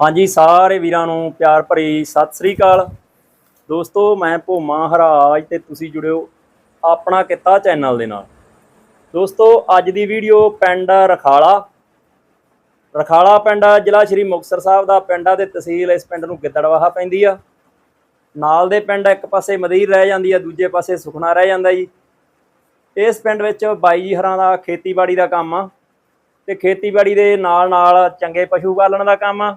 ਹਾਂਜੀ, ਸਾਰੇ ਵੀਰਾਂ ਨੂੰ ਪਿਆਰ ਭਰੀ ਸਤਿ ਸ੍ਰੀ ਅਕਾਲ। ਦੋਸਤੋ, ਮੈਂ ਭੋਮਾ ਹਰਾਜ ਤੇ ਤੁਸੀਂ ਜੁੜਿਓ ਆਪਣਾ ਕਿੱਤਾ ਚੈਨਲ ਦੇ ਨਾਲ। ਦੋਸਤੋ, ਅੱਜ ਦੀ ਵੀਡੀਓ ਪਿੰਡ ਰਖਾਲਾ। ਰਖਾਲਾ ਪਿੰਡ, ਜ਼ਿਲ੍ਹਾ ਸ਼੍ਰੀ ਮੁਕਤਸਰ ਸਾਹਿਬ ਦਾ ਪਿੰਡ ਆ ਤੇ ਤਹਿਸੀਲ ਇਸ ਪਿੰਡ ਨੂੰ ਗਿੱਦੜਵਾਹਾ ਪੈਂਦੀ ਆ। ਨਾਲ ਦੇ ਪਿੰਡ ਇੱਕ ਪਾਸੇ ਮਦੀਰ ਰਹਿ ਜਾਂਦੀ ਆ, ਦੂਜੇ ਪਾਸੇ ਸੁਖਣਾ ਰਹਿ ਜਾਂਦਾ ਜੀ। ਇਸ ਪਿੰਡ ਵਿੱਚ ਬਾਈ ਜੀ ਹਰਾਂ ਦਾ ਖੇਤੀਬਾੜੀ ਦਾ ਕੰਮ ਆ ਤੇ ਖੇਤੀਬਾੜੀ ਦੇ ਨਾਲ ਨਾਲ ਚੰਗੇ ਪਸ਼ੂ ਪਾਲਣ ਦਾ ਕੰਮ ਆ।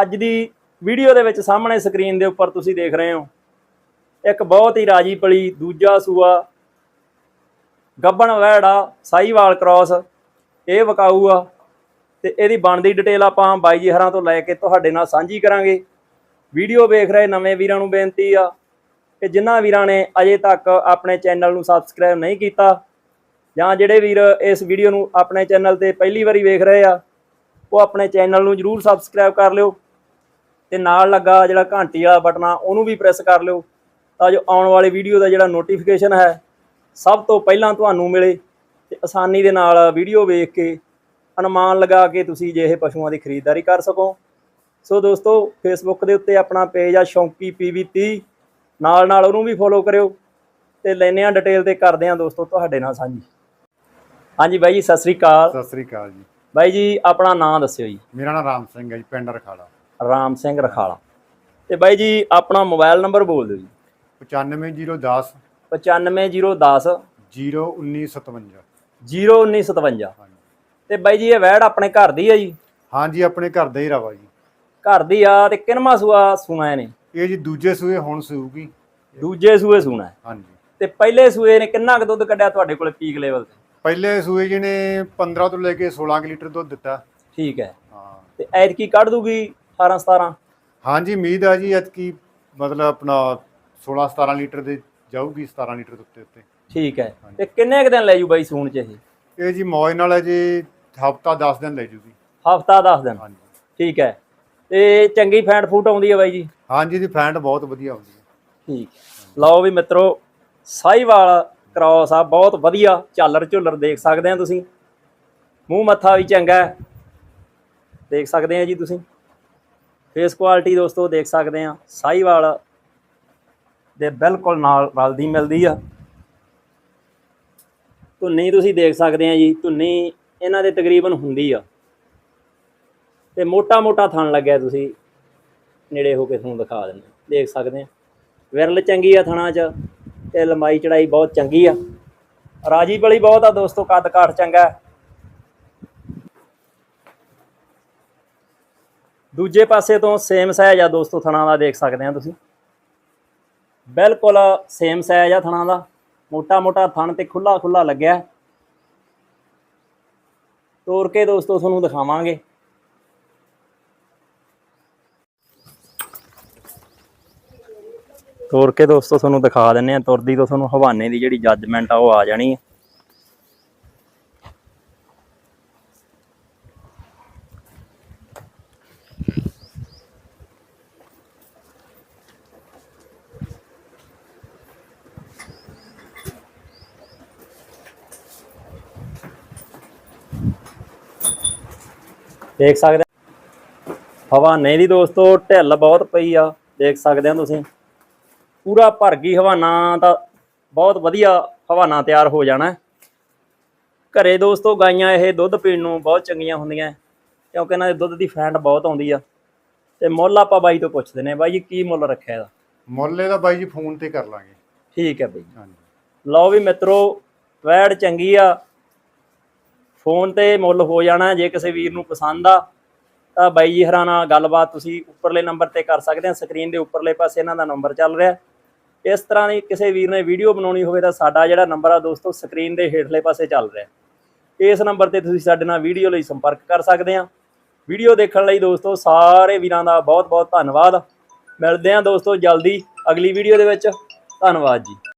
ਅੱਜ ਦੀ ਵੀਡੀਓ ਦੇ ਵਿੱਚ ਸਾਹਮਣੇ ਸਕਰੀਨ ਦੇ ਉੱਪਰ ਤੁਸੀਂ ਦੇਖ ਰਹੇ ਹੋ। ਇੱਕ ਬਹੁਤ ਹੀ ਰਾਜੀ ਪਲੀ, ਦੂਜਾ ਸੂਆ, ਗੱਬਣ ਵਹਿੜਾ ਸਾਈਵਾਲ ਕ੍ਰਾਸ, ਇਹ ਵਕਾਊ ਆ। ਤੇ ਇਹਦੀ ਬਣਦੀ ਡਿਟੇਲ ਆਪਾਂ ਬਾਈ ਜੀ ਹਰਾਂ ਤੋਂ ਲੈ ਕੇ ਤੁਹਾਡੇ ਨਾਲ ਸਾਂਝੀ ਕਰਾਂਗੇ। ਵੀਡੀਓ ਵੇਖ ਰਹੇ ਨਵੇਂ ਵੀਰਾਂ ਨੂੰ ਬੇਨਤੀ ਆ ਕਿ ਜਿਨ੍ਹਾਂ ਵੀਰਾਂ ਨੇ ਅਜੇ ਤੱਕ ਆਪਣੇ ਚੈਨਲ ਨੂੰ ਸਬਸਕ੍ਰਾਈਬ ਨਹੀਂ ਕੀਤਾ ਜਾਂ ਜਿਹੜੇ ਵੀਰ ਇਸ ਵੀਡੀਓ ਨੂੰ ਆਪਣੇ ਚੈਨਲ ਤੇ ਪਹਿਲੀ ਵਾਰੀ ਵੇਖ ਰਹੇ ਆ, ਉਹ ਆਪਣੇ ਚੈਨਲ ਨੂੰ ਜਰੂਰ ਸਬਸਕ੍ਰਾਈਬ ਕਰ ਲਿਓ। ਤੇ ਨਾਲ ਲੱਗਾ ਜਿਹੜਾ ਘੰਟੀ ਵਾਲਾ ਬਟਨ ਆ ਉਹਨੂੰ ਵੀ ਪ੍ਰੈਸ ਕਰ ਲਿਓ। ਤਾਂ ਜੋ ਆਉਣ ਵਾਲੀ ਵੀਡੀਓ ਦਾ ਜਿਹੜਾ ਨੋਟੀਫਿਕੇਸ਼ਨ ਹੈ ਸਭ ਤੋਂ ਪਹਿਲਾਂ ਤੁਹਾਨੂੰ ਮਿਲੇ ਤੇ ਆਸਾਨੀ ਦੇ ਨਾਲ ਵੀਡੀਓ ਵੇਖ ਕੇ ਅਨੁਮਾਨ ਲਗਾ ਕੇ ਤੁਸੀਂ ਜੇ ਇਹ ਪਸ਼ੂਆਂ ਦੀ ਖਰੀਦਦਾਰੀ ਕਰ ਸਕੋ। ਸੋ ਦੋਸਤੋ ਫੇਸਬੁੱਕ ਦੇ ਉੱਤੇ ਆਪਣਾ ਪੇਜ ਆ ਸ਼ੌਂਕੀ ਪੀਵੀ30 ਨਾਲ ਨਾਲ ਉਹਨੂੰ ਵੀ ਫੋਲੋ ਕਰਿਓ ਤੇ ਲੈਨੇ ਆ ਡਿਟੇਲ ਤੇ ਕਰਦੇ ਆ ਦੋਸਤੋ ਤੁਹਾਡੇ ਨਾਲ ਸਾਂਝੀ। ਹਾਂਜੀ ਬਾਈ ਜੀ ਸਤਿ ਸ੍ਰੀ ਅਕਾਲ। ਸਤਿ ਸ੍ਰੀ ਅਕਾਲ ਜੀ। ਬਾਈ ਜੀ ਆਪਣਾ ਨਾਮ ਦੱਸਿਓ ਜੀ। ਮੇਰਾ ਨਾਮ ਰਾਮ ਸਿੰਘ ਹੈ ਜੀ ਪਿੰਡ ਰਖਾਲਾ। ਰਾਮ ਸਿੰਘ ਰਖਾਲਾ। ਤੇ ਬਾਈ ਜੀ ਆਪਣਾ ਮੋਬਾਈਲ ਨੰਬਰ ਬੋਲ ਦਿਓ ਜੀ। 95010 95010 01957 01957 ਹਾਂਜੀ। ਤੇ ਬਾਈ ਜੀ ਇਹ ਵੈੜ ਆਪਣੇ ਘਰ ਦੀ ਆ ਜੀ? ਹਾਂਜੀ ਆਪਣੇ ਘਰ ਦਾ ਹੀ ਰਵਾ ਜੀ। ਘਰ ਦੀ ਆ ਤੇ ਕਿੰਨਵਾਂ ਸੂਆ ਸੂਣਾ ਨੇ ਇਹ ਜੀ ਦੂਜੇ ਸੂਏ ਹੁਣ ਸੂਗੀ ਦੂਜੇ ਸੂਏ ਸੂਣਾ। ਹੈ। ਹਾਂਜੀ। ਤੇ ਪਹਿਲੇ ਸੂਏ ਨੇ ਕਿੰਨਾ ਕੁ ਦੁੱਧ ਕੱਢਿਆ ਤੁਹਾਡੇ ਕੋਲੇ ਪੀਕ ਲੈਵਲ ਤੇ? ਪਹਿਲੇ ਸੂਏ ਜੀ ਨੇ 15 ਤੋਂ ਲੈ ਕੇ 16 ਕੁ ਲੀਟਰ ਦੁੱਧ ਦਿੱਤਾ। ਠੀਕ ਹੈ। ਹਾਂ। ਤੇ ਐਤਕੀ ਕੱਢ ਦੂਗੀ? 18 17 ਹਾਂਜੀ ਉਮੀਦ ਆ ਜੀ ਐਤਕੀ ਮਤਲਬ ਆਪਣਾ 16 17 ਲੀਟਰ ਦੇ ਜਾਊਗੀ 17 ਲੀਟਰ ਦੇ ਉੱਤੇ ਉੱਤੇ ਠੀਕ ਹੈ। ਤੇ ਕਿੰਨੇ ਕੁ ਦਿਨ ਲੈ ਜੂ ਬਾਈ ਸੂਣ ਚ ਇਹ? ਇਹ ਜੀ ਮੌਜ ਨਾਲ ਹੈ ਜੀ ਹਫਤਾ 10 ਦਿਨ ਲੈ ਜੂਗੀ। ਹਫਤਾ 10 ਦਿਨ। ਹਾਂਜੀ। ਠੀਕ ਹੈ। ਤੇ ਚੰਗੀ ਫੈਂਟ ਫੂਟ ਆਉਂਦੀ ਹੈ ਬਾਈ ਜੀ? ਹਾਂਜੀ ਦੀ ਫੈਂਟ ਬਹੁਤ ਵਧੀਆ ਹੁੰਦੀ ਹੈ। ਠੀਕ ਲਓ ਵੀ ਮਿੱਤਰੋ ਸਾਈਵਾਲ ਕ੍ਰਾਸ ਆ ਬਹੁਤ ਵਧੀਆ ਝਾਲਰ ਝੁੱਲਰ ਦੇਖ ਸਕਦੇ ਆ ਤੁਸੀਂ। ਮੂੰਹ ਮੱਥਾ ਵੀ ਚੰਗਾ ਦੇਖ ਸਕਦੇ ਆ ਜੀ ਤੁਸੀਂ। ਫੇਸ ਕੁਆਲਿਟੀ ਦੋਸਤੋ ਦੇਖ ਸਕਦੇ ਆ ਸਾਈਵਾਲ ਦੇ ਬਿਲਕੁਲ ਨਾਲ ਰਲਦੀ ਮਿਲਦੀ ਆ। ਧੁੰਨੀ ਤੁਸੀਂ ਦੇਖ ਸਕਦੇ ਆ ਜੀ, ਧੁੰਨੀ ਇਹਨਾਂ ਦੇ ਤਕਰੀਬਨ ਹੁੰਦੀ ਆ। ਤੇ ਮੋਟਾ ਮੋਟਾ ਥਣ ਲੱਗਿਆ ਤੁਸੀਂ, ਨੇੜੇ ਹੋ ਕੇ ਤੁਹਾਨੂੰ ਦਿਖਾ ਦਿੰਦੇ ਦੇਖ ਸਕਦੇ ਆ ਵਿਰਲ ਚੰਗੀ ਆ ਥਣਾ 'ਚ ਤੇ ਲੰਬਾਈ ਚੜਾਈ ਬਹੁਤ ਚੰਗੀ ਆ। ਰਾਜੀ ਬਲੀ ਬਹੁਤ ਆ ਦੋਸਤੋ ਕੱਦ ਕਾਠ ਚੰਗਾ। ਦੂਜੇ ਪਾਸੇ ਤੋਂ ਸੇਮ ਸਾਈਜ਼ ਆ ਦੋਸਤੋ, ਥਣਾ ਦਾ ਦੇਖ ਸਕਦੇ ਆ ਤੁਸੀਂ। ਬਿਲਕੁਲ ਸੇਮ ਸਾਈਜ਼ ਆ ਥਣਾ ਦਾ। ਮੋਟਾ ਮੋਟਾ ਥਣ ਤੇ ਖੁੱਲਾ ਖੁੱਲਾ ਲੱਗਿਆ ਹੈ। ਤੋੜ ਕੇ ਦੋਸਤੋ, ਤੁਹਾਨੂੰ ਦਿਖਾਵਾਂਗੇ। ਤੋਰ ਕੇ ਦੋਸਤੋ, ਤੁਹਾਨੂੰ ਦਿਖਾ ਦਿੰਨੇ ਆ। ਤੁਰਦੀ ਤੋਂ ਤੁਹਾਨੂੰ ਹਵਾਨੇ ਦੀ ਜਿਹੜੀ ਜੱਜਮੈਂਟ ਆ, ਉਹ ਆ ਜਾਣੀ ਹੈ। ਦੇਖ ਸਕਦੇ ਆ। ਹਵਾਨੇ ਦੀ ਦੋਸਤੋ ਢਿੱਲ ਬਹੁਤ ਪਈ ਆ ਦੇਖ ਸਕਦੇ ਆ ਤੁਸੀਂ। ਪੂਰਾ ਭਰ ਗਈ ਹਵਾਨਾ ਤਾਂ ਬਹੁਤ ਵਧੀਆ ਹਵਾਨਾ ਤਿਆਰ ਹੋ ਜਾਣਾ। ਹੈ। ਘਰੇ ਦੋਸਤੋ ਗਾਈਆਂ ਇਹ ਦੁੱਧ ਪੀਣ ਨੂੰ ਬਹੁਤ ਚੰਗੀਆਂ ਹੁੰਦੀਆਂ ਹੈ, ਕਿਉਂਕਿ ਇਹਨਾਂ ਦੇ ਦੁੱਧ ਦੀ ਫੈਂਟ ਬਹੁਤ ਆਉਂਦੀ ਆ। ਤੇ ਮੁੱਲ ਆਪਾਂ ਬਾਈ ਤੋਂ ਪੁੱਛਦੇ ਨੇ ਬਾਈ ਜੀ ਕੀ ਮੁੱਲ ਰੱਖਿਆ ਇਹਦਾ? ਮੁੱਲੇ ਦਾ ਬਾਈ ਜੀ ਫੋਨ ਤੇ ਕਰ ਲਾਂਗੇ। ਠੀਕ ਹੈ ਬਾਈ ਹਾਂਜੀ। ਲਓ ਵੀ ਮਿੱਤਰੋ ਵੈੜ ਚੰਗੀ ਆ ਫੋਨ ਤੇ ਮੁੱਲ ਹੋ ਜਾਣਾ, ਜੇ ਕਿਸੇ ਵੀਰ ਨੂੰ ਪਸੰਦ ਆ, ਤਾਂ ਬਾਈ ਜੀ ਹਰਾਂ ਨਾਲ ਗੱਲਬਾਤ ਤੁਸੀਂ ਉੱਪਰਲੇ ਨੰਬਰ ਤੇ ਕਰ ਸਕਦੇ ਆ, ਸਕਰੀਨ ਦੇ ਉੱਪਰਲੇ ਪਾਸੇ ਇਹਨਾਂ ਦਾ ਨੰਬਰ ਚੱਲ ਰਿਹਾ। ਇਸ ਤਰ੍ਹਾਂ ਦੀ ਕਿਸੇ ਵੀਰ ਨੇ ਵੀਡੀਓ ਬਣਾਉਣੀ ਹੋਵੇ ਤਾਂ ਸਾਡਾ ਜਿਹੜਾ ਨੰਬਰ ਆ ਦੋਸਤੋ, ਸਕਰੀਨ ਦੇ ਹੇਠਲੇ ਪਾਸੇ ਚੱਲ ਰਿਹਾ। ਇਸ ਨੰਬਰ ਤੇ ਤੁਸੀਂ ਸਾਡੇ ਨਾਲ ਵੀਡੀਓ ਲਈ ਸੰਪਰਕ ਕਰ ਸਕਦੇ ਆ। ਵੀਡੀਓ ਦੇਖਣ ਲਈ ਦੋਸਤੋ, ਸਾਰੇ ਵੀਰਾਂ ਦਾ ਬਹੁਤ ਬਹੁਤ ਧੰਨਵਾਦ। ਮਿਲਦੇ ਆ ਦੋਸਤੋ ਜਲਦੀ ਅਗਲੀ ਵੀਡੀਓ ਦੇ ਵਿੱਚ। ਧੰਨਵਾਦ ਜੀ।